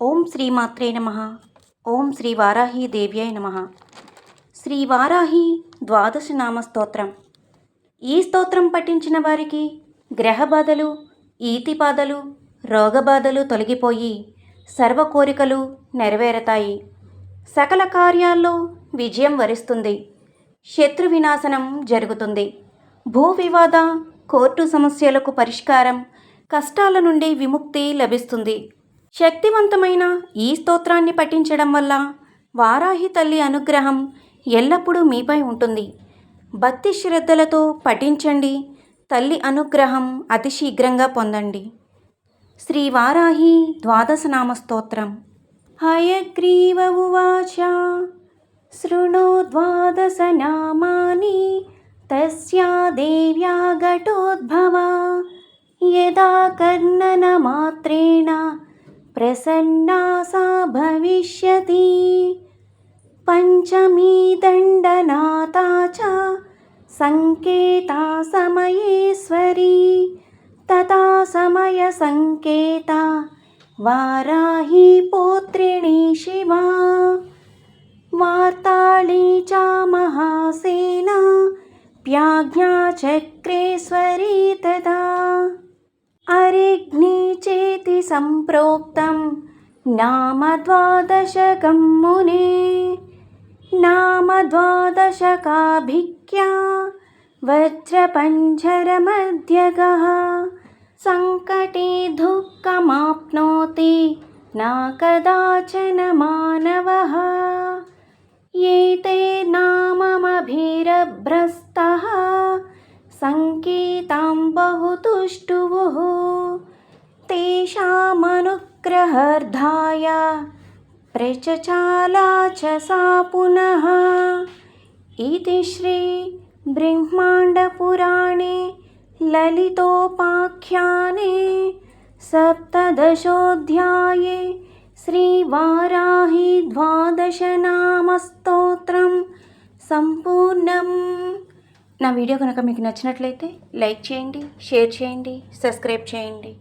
ఓం శ్రీమాత్రే నమ. ఓం శ్రీ వారాహి దేవ్యాయ నమ. శ్రీ వారాహి ద్వాదశ నామ స్తోత్రం. ఈ స్తోత్రం పఠించిన వారికి గ్రహ బాధలు ఈతి బాధలు రోగబాధలు తొలగిపోయి సర్వ కోరికలు నెరవేరతాయి. సకల కార్యాల్లో విజయం వరిస్తుంది. శత్రు వినాశనం జరుగుతుంది. భూ వివాద కోర్టు సమస్యలకు పరిష్కారం కష్టాల నుండి విముక్తి లభిస్తుంది. శక్తివంతమైన ఈ స్తోత్రాన్ని పఠించడం వల్ల వారాహి తల్లి అనుగ్రహం ఎల్లప్పుడూ మీపై ఉంటుంది. భక్తి శ్రద్ధలతో పఠించండి. తల్లి అనుగ్రహం అతి శీఘ్రంగా పొందండి. శ్రీ వారాహి ద్వాదశనామ స్తోత్రం. హయగ్రీవ ఉవాచ. శృణు ద్వాదశనామాని తస్యా దేవ్యా ఘటోద్భవ. యదా కర్ణన మాత్రేణ प्रसन्ना सा भविष्यति। पञ्चमी दण्डनाता च सङ्केता समयेश्वरी तथा समयसङ्केता वाराही पौत्रिणी शिवा। वार्ताळी च महासेना व्याज्ञा चक्रेश्वरी तदा। अरिग्नी नाम द्वादशकं मुने। नाम द्वादशकाभिख्या वज्रपञ्झरमध्यगः सङ्कटे दुःखमाप्नोति न कदाचन मानवः एते नाममभिरभ्रस्तः सङ्केतां बहु तुष्टुवुः। तेषामनुग्रहार्थाय प्रचचाला च सा पुनः इति श्री ब्रह्माण्डपुराणे ललितोपाख्याने सप्तदशोऽध्याये శ్రీవారాహి ద్వాదశనామస్తోత్రం సంపూర్ణం నా వీడియో కనుక మీకు నచ్చినట్లయితే లైక్ చేయండి షేర్ చేయండి సబ్స్క్రైబ్ చేయండి